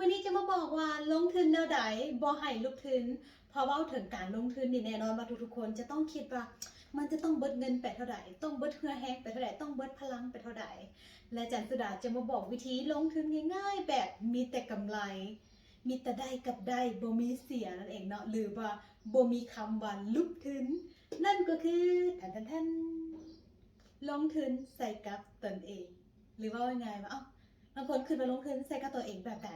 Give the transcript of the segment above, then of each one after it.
มื่อนี้จะมาบอกว่าลงทุนแนวใดบ่ให้ลูกทุนเพราะเว่าถึงการลงทุนนี่แน่นอนว่าทุกๆคนจะต้องคิดว่ามันจะต้องเบิดเงินไปเท่าไหร่ต้องเบิดเฮือแฮงไปเท่าไหร่ต้องเบิดพลังไปเท่าไหร่และจันสุดาจะมาบอกวิธีลงทุนง่าย ๆ แบบมีแต่กำไร มีแต่ได้กับได้บ่มีเสียนั่นเองเนาะหรือว่าบ่มีคำว่าลุกทุนนั่นก็คือทันทันทันลงทุนใส่กับตนเอง หรือว่ายังไงวะเอ้าบางคนขึ้นมาลงทุนใส่กับตัวเองแบบไหน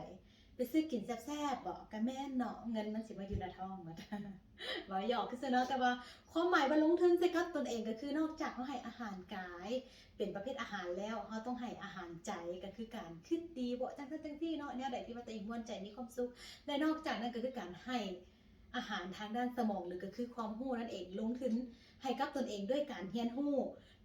ไปซื้อกินแซ่บๆบอกกับแม่เนาะเงินมันสิมาอยู่ในท้องหมดว่าหยอกคือเนาะแต่ว่าความหมายว่าลงทุนใส่กับตนเองก็คือนอกจากเขาให้อาหารกาย เป็นประเภทอาหารแล้วเขาต้องให้อาหารใจก็คือการคิดดีบ่จังซั่นจังซี่เนาะเนี่ยใดที่ว่าตัวเองม่วนใจมีความสุขและนอกจากนั้นก็คือการให้ อาหารทางด้านสมองหรือก็คือความรู้นั่นเองลงทุนให้กับตนเองด้วยการเรียนรู้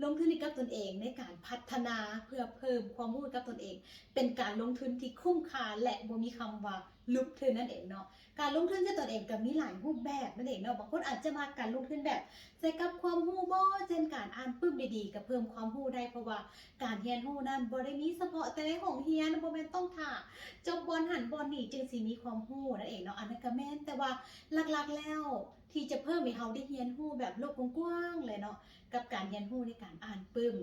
ลงทุนให้กับตนเองในการพัฒนาเพื่อเพิ่มความรู้กับตนเอง เป็นการลงทุนที่คุ้มค่าและบ่มีคำว่าลุกทุนนั่นเองเนาะการลงทุนกับตนเองก็มีหลายรูปแบบนั่นเองเนาะบางคนอาจจะมาการลงทุนแบบใส่กับความรู้บ่เช่นการอ่านปึ้มดีๆก็เพิ่มความรู้ได้เพราะว่าการเรียนรู้นั้นบ่ได้มีเฉพาะแต่ในห้องเรียนบ่แม่นต้องท่าจบบอลหันบอลนี่จึงสิมีความรู้นั่นเองเนาะอันนั้นก็แม่นแต่ว่าหลักๆแล้ว ที่จะเพิ่มให้เฮาได้เรียนรู้แบบโลกกว้างๆเลยเนาะกับการเรียนรู้ในการอ่านปึ้ม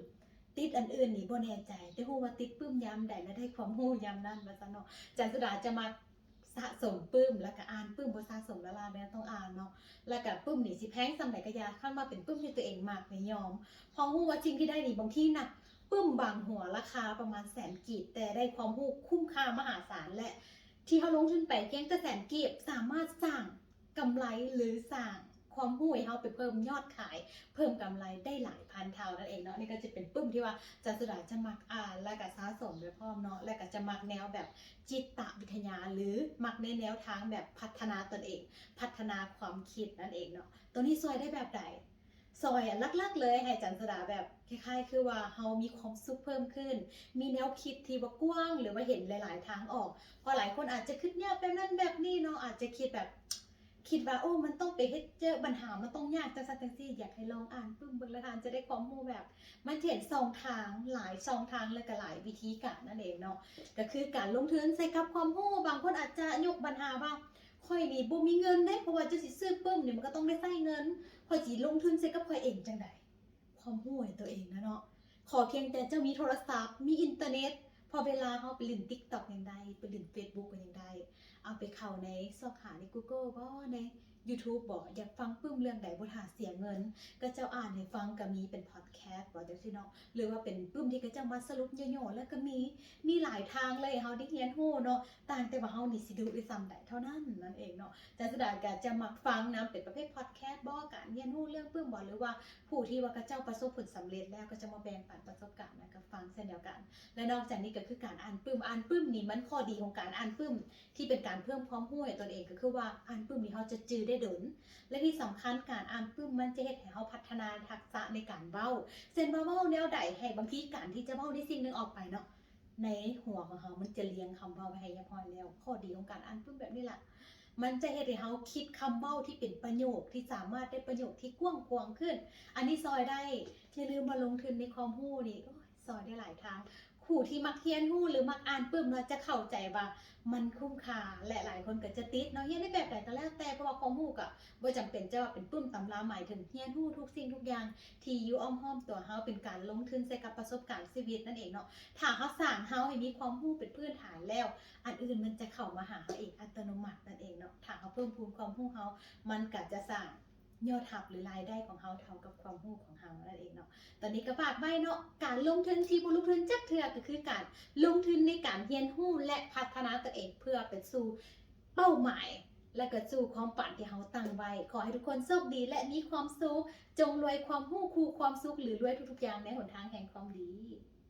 ติดอันอื่นนี่บ่แน่ใจ แต่ฮู้ว่าติดปึ้มยามใดและได้ความรู้ยามนั้นว่าซั่นเนาะจันสุดาจะมาสะสมปึ้มแล้วก็อ่านปึ้มบ่สะสมละลาแม่นต้องอ่านเนาะแล้วก็ปึ้มนี่สิแพงซำใดก็ยาคันว่าเป็นปึ้มที่ตัวเองมักนี่ยอม พอฮู้ว่าจริงที่ได้นี่บางทีน่ะปึ้มบางหัวราคาประมาณแสนกีบแต่ได้ความรู้คุ้มค่ามหาศาลและที่เขาลงทุนไปเพียงแต่แสนกีบสามารถสร้าง กำไรหรือสร้างความรู้ให้เขาไปเพิ่มยอดขาย เพิ่มกำไรได้หลายพันเท่านั่นเองเนาะนี่ก็จะเป็นปึ้มที่ว่าจันสุดาจะมักอ่านและก็สะสมไปพร้อมเนาะและก็จะมักแนวแบบจิตตวิทยา หรือมักในแนวทางแบบพัฒนาตนเอง พัฒนาความคิดนั่นเองเนาะตัวนี้ซอยได้แบบใดซอยอะลักๆ เลยให้จันสดาแบบคล้ายๆ คือว่าเฮามีความสุขเพิ่มขึ้น มีแนวคิดที่ว่ากว้าง หรือว่าเห็นหลาย ๆ ทางออกพราะหลายคนอาจจะคิดยากแบบนั้นแบบนี้เนาะอาจจะคิดแบบ คิดว่าโอ้ มันต้องไปเฮ็ดเจอปัญหา มันต้องยากจังซั่นจังซี่ อยากให้ลองอ่านปึ้มเบิ่งล้วทานจะได้ความรู้แบบ มันเห็นสองทางหลายสองทางเลยก็หลายวิธีการนั่นเองเนาะก็คือการลงทุนใส่กับความรู้บางคนอาจจะยกปัญหาว่าค่อยนี่บ่มีเงินได้เพราะว่าจะสิซื้อปึ้มเนี่ยมันก็ต้องได้ใช้เงินข่อยสิลงทุนใส่กับข่อยเองจังใดความรู้ในตัวเองนะเนาะขอเพียงแต่เจ้ามีโทรศัพท์มีอินเทอร์เน็ตพอเวลาเขาไปเลิน TikTok อย่างใดไปเลิน Facebook ก็อย่างใด เอาไปเข้าในซอกหาใน Google บ่ใน YouTube บ่อยากฟังปึ้มเรื่องใดบ่ท่าเสียเงิน ก็เจ้าอ่านให้ฟังก็มีเป็นพอดแคสต์บ่จังซี่เนาะหรือว่าเป็นปึ้มที่ก็เจ้ามาสรุปย่อๆแล้วก็มีมีหลายทางเลยเฮาได้เรียนรู้เนาะต่างแต่ว่าเฮานี่สิดูด้ซ้ำใดเท่านั้นนั่นเองเนาะจันสดาก็จะมักฟังนะเป็นประเภทพอดแคสต์บ่การเรียนรู้เรื่องปึ้มบ่หรือว่าผู้ที่ว่าเขาเจ้าประสบผลสำเร็จแล้วก็จะมาแบ่งปันประสบการณ์นะกับฟัง ช่นเดียวกัน และนอกจากนี้ก็คือการอ่านปึ้มอ่านปึ้มนี่มันข้อดีของการอ่านปึ้ม ที่เป็นการเพิ่มความรู้ให้ตนเองก็คือว่าอ่านปึ้มนี่เฮาจะจื้อได้ดนและที่สำคัญการอ่านปึ้มมันจะเฮ็ดให้เฮาพัฒนาทักษะในการเว้าเช่นว่าเว้าแนวใดให้บางทีการที่จะเว้าได้สิ่งหนึงออกไปเนาะในหัวของเฮามันจะเรียงคำเว้าไว้ให้ยบร้อแล้ว ข้อดีของการอ่านปึ้มแบบนี้ละมันจะเฮ็ดให้เฮาคิดคำเว้าที่เป็นประโยคที่สามารถได้ประโยคที่กว้างขวางขึ้น อันนี้ซอยได้อย่าลืมมาลงทุนในความรู้นี่ โอ้ยซอยได้หลายทางผู้ที่มักเรียนรู้หรือมักอ่านปึ้มเนาจะเข้าใจว่ามันคุ้มค่าและหลายคนก็จะติดเนาะเรียนในแบบใดก็แล้วแต่เพราะว่าความรู้ก็บ่จำเป็นจะว่าเป็นปึ้มตำราหมายถึงเรียนรู้ทุกสิ่งทุกอย่างที่อยู่อ้อมห้อมตัวเฮาเป็นการลงทุนใส่กับประสบการณ์ชีวิตนั่นเองเนาะถ้าเฮาสร้างเฮาให้มีความรู้เป็นพื้นฐานแล้ว อันอื่นมันจะเข้ามาหาเราเองอัตโนมัตินั่นเองเนาะถ้าเฮาเพิ่มพูนความรู้เฮามันก็จะสร้าง ยอดทับหรือรายได้ของเฮาเท่ากับความรู้ของเฮานั่นเองเนาะ ตอนนี้ก็ฝากไว้เนาะ การลงทุนที่บ่ลงทุนจักเทื่อก็คือการลงทุนในการเรียนรู้และพัฒนาตัวเองเพื่อไปสู่เป้าหมาย และก็สู่ความฝันที่เฮาตั้งไว้ ขอให้ทุกคนโชคดีและมีความสุข จงรวยความรู้คู่ความสุขหรือรวยทุกๆอย่างในหนทางแห่งความดี